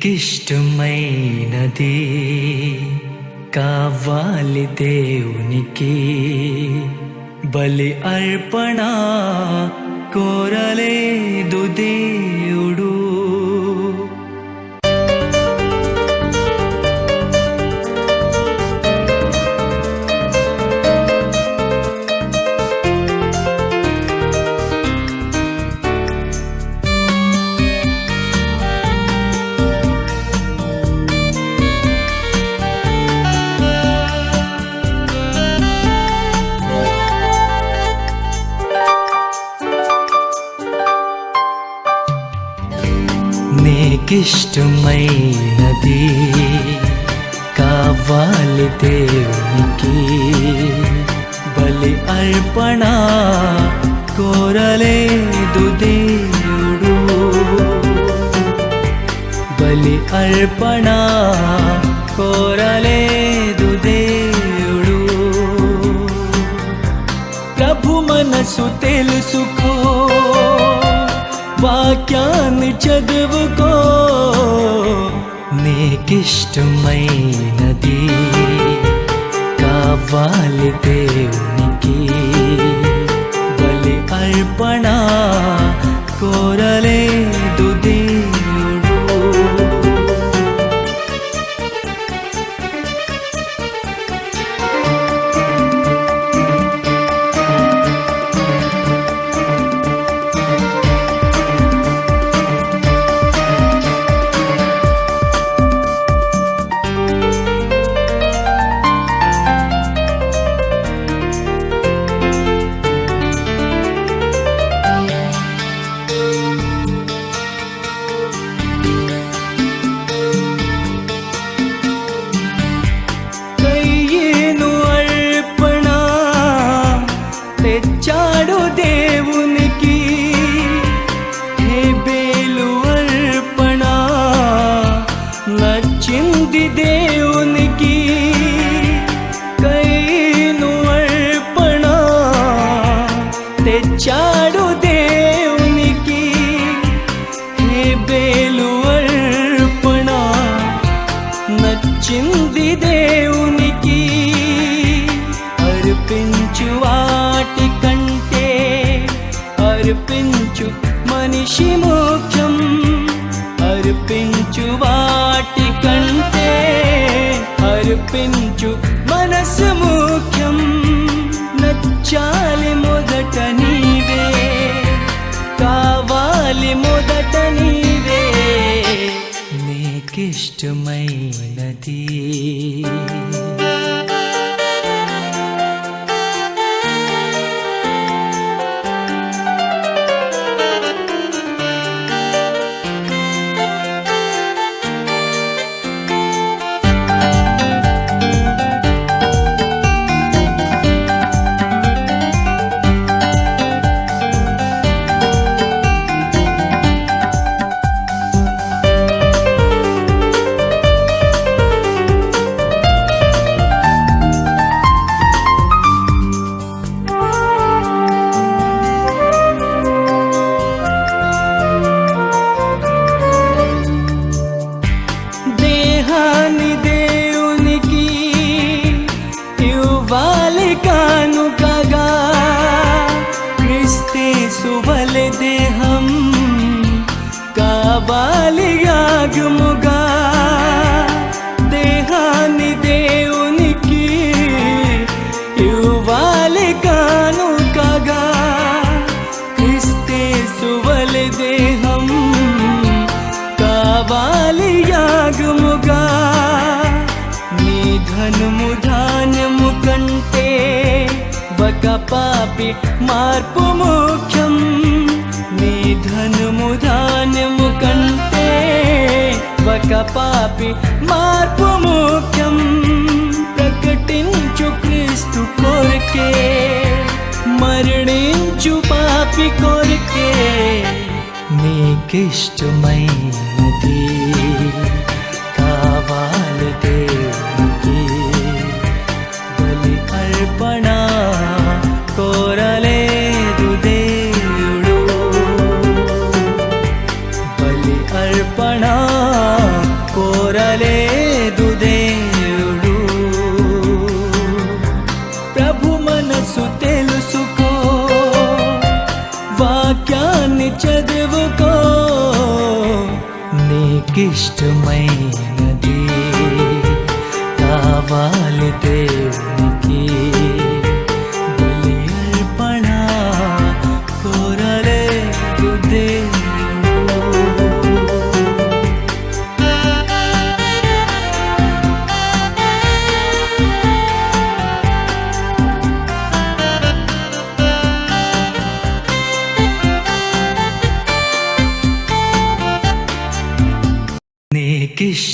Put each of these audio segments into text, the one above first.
నీకిష్టమైనది కావాలి దేవునికి బలి అర్పణ కోరలేదు దేవుడు నీకిష్టమైనది కావాలి దేవునికి బలి అర్పణ కోరలేదు దేవుడు. బలి అర్పణ కోరలేదు దేవుడు. ప్రభు మనసు తెలుసుకో. వాక్యాన్ని చదువుకో. నీకిష్టమైనది కావాలి దేవుడు. అర్పించు మనిషి ముఖ్యం అర్పించు వాటి కంటే అర్పించు మనసు ముఖ్యం నచ్చాలి యాగముగా దేహాన్ని దేవునికి ఇవ్వాలి కానుకగా క్రిస్తే సువలె దేహం కావాలి యాగముగా నీ ధనుము ధాన్యము కంటే ఒక పాపి మార్పు ముఖ్యం పాపి మార్పు ముఖ్యం ప్రకటించు క్రీస్తు కోరికే మరణించు పాపి కోరికే నీకిష్టమైనది ప్రభు మనసు తెలుసుకో. వాక్యాన్ని చదువుకో. నీకిష్టమైనది కావాలి దేవుడు.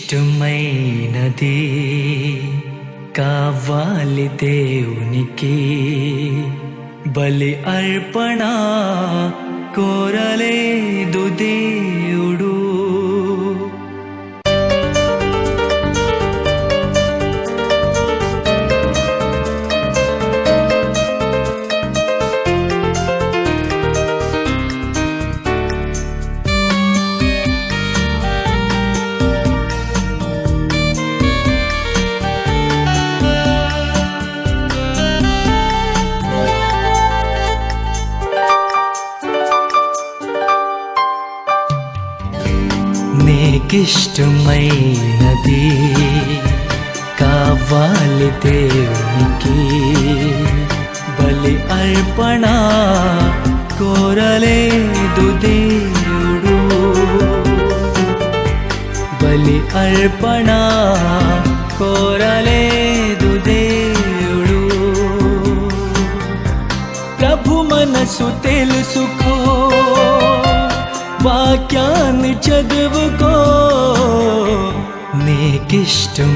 ఇష్టమైనది కావాలి దేవునికి. బలి అర్పణ కోరలేదు దేవుడు. నీకిష్టమైనది కావాలి దేవునికి బలి అర్పణ కోరలేదు దేవుడు. బలి అర్పణ కోరలేదు దేవుడు. ప్రభు మనసు తెలుసుకో. వాక్యాన్ని చదువుకో. నీకిష్టమైనది.